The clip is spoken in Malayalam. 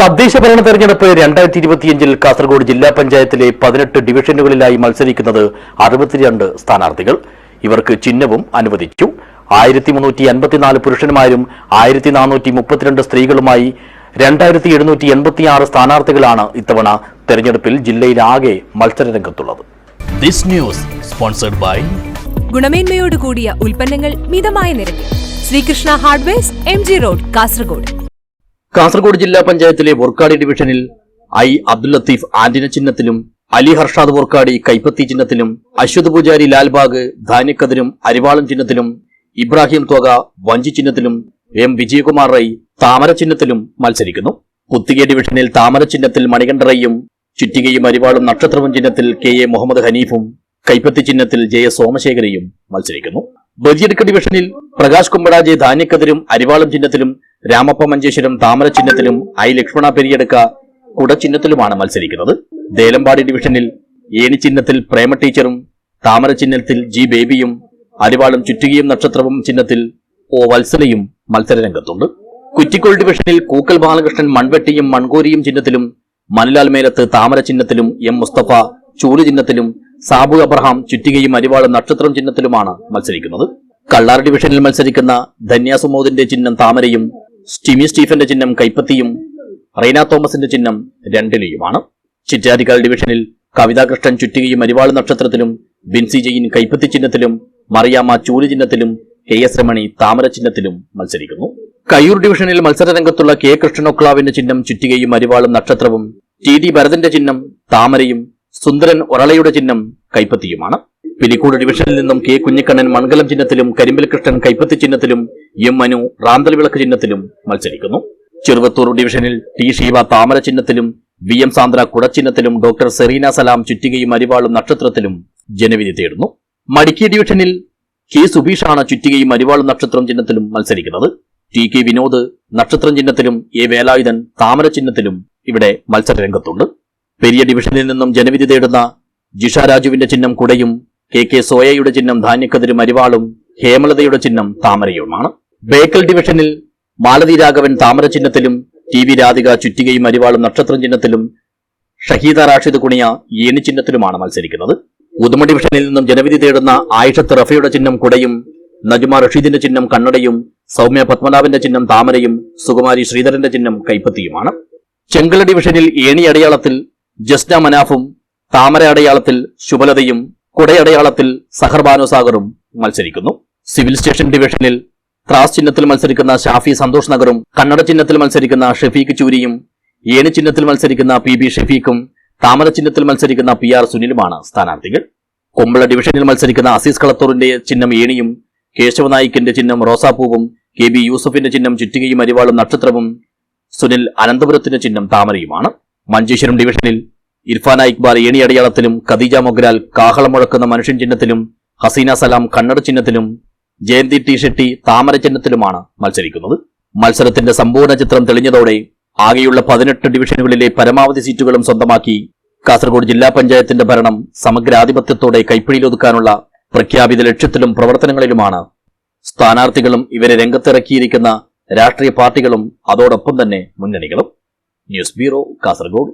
തദ്ദേശ ഭരണ തെരഞ്ഞെടുപ്പ് രണ്ടായിരത്തി ഇരുപത്തിയഞ്ചിൽ കാസർഗോഡ് ജില്ലാ പഞ്ചായത്തിലെ പതിനെട്ട് ഡിവിഷനുകളിലായി മത്സരിക്കുന്നത് അറുപത്തിരണ്ട് സ്ഥാനാർത്ഥികൾ. ഇവർക്ക് ചിഹ്നവും അനുവദിച്ചു. ആയിരത്തി മുന്നൂറ്റി അൻപത്തിനാല് പുരുഷന്മാരും ആയിരത്തി നാനൂറ്റി മുപ്പത്തിരണ്ട് സ്ത്രീകളുമായി രണ്ടായിരത്തി എഴുന്നൂറ്റി എൺപത്തിയാറ് സ്ഥാനാർത്ഥികളാണ് ഇത്തവണ തെരഞ്ഞെടുപ്പിൽ ജില്ലയിലാകെ മത്സരരംഗത്തുള്ളത്. ദിസ് ന്യൂസ് സ്പോൺസർഡ് ബൈ ഗുണമേന്മയോട് കൂടിയ ഉൽപ്പന്നങ്ങൾ മിതമായ നിരക്കിൽ. Srikrishna hardware M G road Kasaragod. Kasaragod ജില്ലാ പഞ്ചായത്തിലെ വോർക്കാടി ഡിവിഷനിൽ ഐ അബ്ദുൽ ലത്തീഫ് ആന്റിന ചിഹ്നത്തിലും അലി ഹർഷാദ് വോർക്കാടി കൈപ്പത്തി ചിഹ്നത്തിലും അശ്വത് പൂജാരി ലാൽബാഗ് ധാന്യക്കതിരും അരിവാളം ചിഹ്നത്തിലും ഇബ്രാഹിം തോക വഞ്ചി ചിഹ്നത്തിലും എം വിജയകുമാർ റൈ താമര ചിഹ്നത്തിലും മത്സരിക്കുന്നു. കുത്തിക ഡിവിഷനിൽ താമര ചിഹ്നത്തിൽ മണികണ്ഠറയും ചുറ്റികയും അരിവാളും നക്ഷത്രവും ചിഹ്നത്തിൽ കെ എ മുഹമ്മദ് ഹനീഫും കൈപ്പത്തി ചിഹ്നത്തിൽ ജെ എസ് സോമശേഖരയും മത്സരിക്കുന്നു. ബദിയടുക്ക ഡിവിഷനിൽ പ്രകാശ് കുമ്പടാജെ ധാന്യക്കതിരും അരിവാളം ചിഹ്നത്തിലും രാമപ്പ മഞ്ചേശ്വരം താമര ചിഹ്നത്തിലും ഐ ലക്ഷ്മണ പെരിയടുക്ക കുട ചിഹ്നത്തിലുമാണ് മത്സരിക്കുന്നത്. ദേലമ്പാടി ഡിവിഷനിൽ ഏണി ചിഹ്നത്തിൽ പ്രേമ ടീച്ചറും താമര ചിഹ്നത്തിൽ ജി ബേബിയും അരിവാളം ചുറ്റുകയും നക്ഷത്രവും ചിഹ്നത്തിൽ ഒ വത്സലയും മത്സരരംഗത്തുണ്ട്. കുറ്റിക്കോൾ ഡിവിഷനിൽ കൂക്കൽ ബാലകൃഷ്ണൻ മൺവെട്ടിയും മൺകോരിയും ചിഹ്നത്തിലും മണിലാൽ മേലത്ത് താമര ചിഹ്നത്തിലും എം മുസ്തഫ ചൂൽ ചിഹ്നത്തിലും സാബു അബ്രഹാം ചുറ്റികയും അരിവാളും നക്ഷത്രം ചിഹ്നത്തിലുമാണ് മത്സരിക്കുന്നത്. കള്ളാർ ഡിവിഷനിൽ മത്സരിക്കുന്ന ധന്യാസുമോദിന്റെ ചിഹ്നം താമരയും സ്റ്റിമി സ്റ്റീഫന്റെ ചിഹ്നം കൈപ്പത്തിയും റീന തോമസിന്റെ ചിഹ്നം രണ്ടിലെയുമാണ്. ചിറ്റാരിക്കാൽ ഡിവിഷനിൽ കവിതാകൃഷ്ണൻ ചുറ്റികയും അരിവാൾ നക്ഷത്രത്തിലും ബിൻസി ജയിൻ കൈപ്പത്തി ചിഹ്നത്തിലും മറിയാമ്മ ചൂലി ചിഹ്നത്തിലും കെ എസ് രമണി താമര ചിഹ്നത്തിലും മത്സരിക്കുന്നു. കയ്യൂർ ഡിവിഷനിൽ മത്സരരംഗത്തുള്ള കെ കൃഷ്ണനൊക്ലാവിന്റെ ചിഹ്നം ചുറ്റികയും അരിവാളും നക്ഷത്രവും ടി ഡി ഭരതന്റെ ചിഹ്നം താമരയും സുന്ദരൻ ഒരളയുടെ ചിഹ്നം കൈപ്പത്തിയുമാണ്. പിലിക്കൂട് ഡിവിഷനിൽ നിന്നും കെ. കുഞ്ഞിക്കണ്ണൻ മൺകലം ചിഹ്നത്തിലും കരിമ്പിൽ കൃഷ്ണൻ കൈപ്പത്തി ചിഹ്നത്തിലും എം. മനു റാന്തൽ വിളക്ക് ചിഹ്നത്തിലും മത്സരിക്കുന്നു. ചെറുവത്തൂർ ഡിവിഷനിൽ ടി. ഷീവ താമര ചിഹ്നത്തിലും വി. എം. സാന്ദ്ര കുടച്ചിഹ്നത്തിലും ഡോക്ടർ സെറീന സലാം ചുറ്റികയും അരിവാളും നക്ഷത്രത്തിലും ജനവിധി തേടുന്നു. മടിക്കി ഡിവിഷനിൽ കെ. സുബീഷാണ് ചുറ്റികയും അരിവാളും നക്ഷത്രം ചിഹ്നത്തിലും മത്സരിക്കുന്നത്. ടി. കെ. വിനോദ് നക്ഷത്രം ചിഹ്നത്തിലും എ. വേലായുധൻ താമര ചിഹ്നത്തിലും ഇവിടെ മത്സരരംഗത്തുണ്ട്. പെരിയ ഡിവിഷനിൽ നിന്നും ജനവിധി തേടുന്ന ജിഷ രാജുവിന്റെ ചിഹ്നം കുടയും കെ കെ സോയയുടെ ചിഹ്നം ധാന്യക്കതിരും അരിവാളും ഹേമലതയുടെ ചിഹ്നം താമരയുമാണ്. ബേക്കൽ ഡിവിഷനിൽ മാലതി രാഘവൻ താമര ചിഹ്നത്തിലും ടി വി രാധിക ചുറ്റികയും അരിവാളും നക്ഷത്ര ചിഹ്നത്തിലും ഷഹീദ റാഷിദ് കുണിയ ഏനി ചിഹ്നത്തിലുമാണ് മത്സരിക്കുന്നത്. ഉദുമ ഡിവിഷനിൽ നിന്നും ജനവിധി തേടുന്ന ആയിഷത്ത് റഫയുടെ ചിഹ്നം കുടയും നജുമ റഷീദിന്റെ ചിഹ്നം കണ്ണടയും സൗമ്യ പത്മനാഭന്റെ ചിഹ്നം താമരയും സുകുമാരി ശ്രീധരന്റെ ചിഹ്നം കൈപ്പത്തിയുമാണ്. ചെങ്കല ഡിവിഷനിൽ ഏണി അടയാളത്തിൽ ജസ്ന മനാഫും താമര അടയാളത്തിൽ ശുഭലതയും കുടയടയാളത്തിൽ സഹർബാനു സാഗറും മത്സരിക്കുന്നു. സിവിൽ സ്റ്റേഷൻ ഡിവിഷനിൽ ത്രാസ് ചിഹ്നത്തിൽ മത്സരിക്കുന്ന ഷാഫി സന്തോഷ് നഗറും കന്നഡ ചിഹ്നത്തിൽ മത്സരിക്കുന്ന ഷെഫീഖ് ചൂരിയും ഏണി ചിഹ്നത്തിൽ മത്സരിക്കുന്ന പി ബി ഷെഫീഖും താമര ചിഹ്നത്തിൽ മത്സരിക്കുന്ന പി ആർ സുനിലുമാണ് സ്ഥാനാർത്ഥികൾ. കൊമ്പള ഡിവിഷനിൽ മത്സരിക്കുന്ന അസീസ് കളത്തൂറിന്റെ ചിഹ്നം ഏണിയും കേശവനായിക്കിന്റെ ചിഹ്നം റോസാപ്പൂവും കെ ബി യൂസഫിന്റെ ചിഹ്നം ചുറ്റികയും അരിവാളും നക്ഷത്രവും സുനിൽ അനന്തപുരത്തിന്റെ ചിഹ്നം താമരയുമാണ്. മഞ്ചേശ്വരം ഡിവിഷനിൽ ഇർഫാന ഇക്ബാൽ ഏണി അടയാളത്തിലും ഖദീജ മൊഗ്രാൽ കാഹളം മുഴക്കുന്ന മനുഷ്യൻ ചിഹ്നത്തിലും ഹസീന സലാം കണ്ണട ചിഹ്നത്തിലും ജയന്തി ടി ഷെട്ടി താമര ചിഹ്നത്തിലുമാണ് മത്സരിക്കുന്നത്. മത്സരത്തിന്റെ സമ്പൂർണ ചിത്രം തെളിഞ്ഞതോടെ ആകെയുള്ള പതിനെട്ട് ഡിവിഷനുകളിലെ പരമാവധി സീറ്റുകളും സ്വന്തമാക്കി കാസർഗോഡ് ജില്ലാ പഞ്ചായത്തിന്റെ ഭരണം സമഗ്രാധിപത്യത്തോടെ കൈപ്പിടിയിലൊതുക്കാനുള്ള പ്രഖ്യാപിത ലക്ഷ്യത്തിലും പ്രവർത്തനങ്ങളിലുമാണ്. സ്ഥാനാർത്ഥികളും ഇവരെ രംഗത്തിറക്കിയിരിക്കുന്ന രാഷ്ട്രീയ പാർട്ടികളും അതോടൊപ്പം തന്നെ മുന്നണികളും. News bureau Kasaragod.